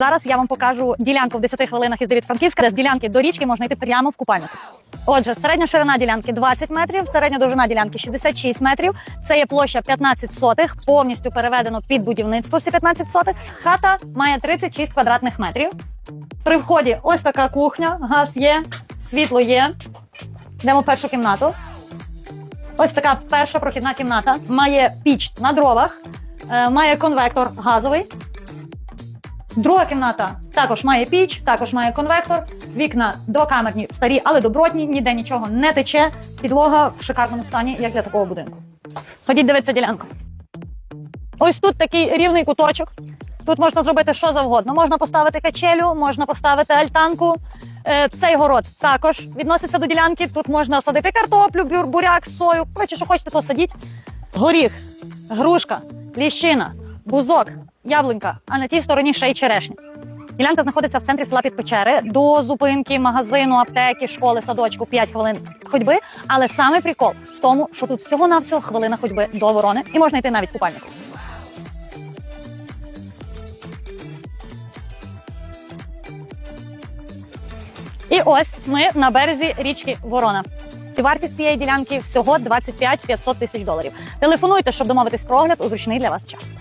Зараз я вам покажу ділянку в 10 хвилинах із Девід Франківська, де з ділянки до річки можна йти прямо в купальнику. Отже, середня ширина ділянки 20 метрів, середня довжина ділянки 66 метрів. Це є площа 15 сотих, повністю переведено під будівництво всі 15 сотих. Хата має 36 квадратних метрів. При вході ось така кухня, газ є, світло є. Йдемо в першу кімнату. Ось така перша прохідна кімната. Має піч на дровах, е, має конвектор газовий. Друга кімната також має піч, також має конвектор. Вікна двокамерні, старі, але добротні, ніде нічого не тече. Підлога в шикарному стані, як для такого будинку. Ходіть дивитися ділянку. Ось тут такий рівний куточок. Тут можна зробити що завгодно. Можна поставити качелю, можна поставити альтанку. Е, Цей город також відноситься до ділянки. Тут можна садити картоплю, бюр, буряк, сою. Коротше, що хочете, посадіть. Горіх, грушка, ліщина, бузок, яблунька, а на тій стороні ще й черешня. Ділянка знаходиться в центрі села Підпечери до зупинки магазину, аптеки, школи, садочку 5 хвилин ходьби. Але саме прикол в тому, що тут всього навсього хвилина ходьби до ворони, і можна йти навіть купальнику. І ось ми на березі річки Ворона. І вартість цієї ділянки всього 25 500 тисяч доларів. Телефонуйте, щоб домовитись про огляд у зручний для вас час.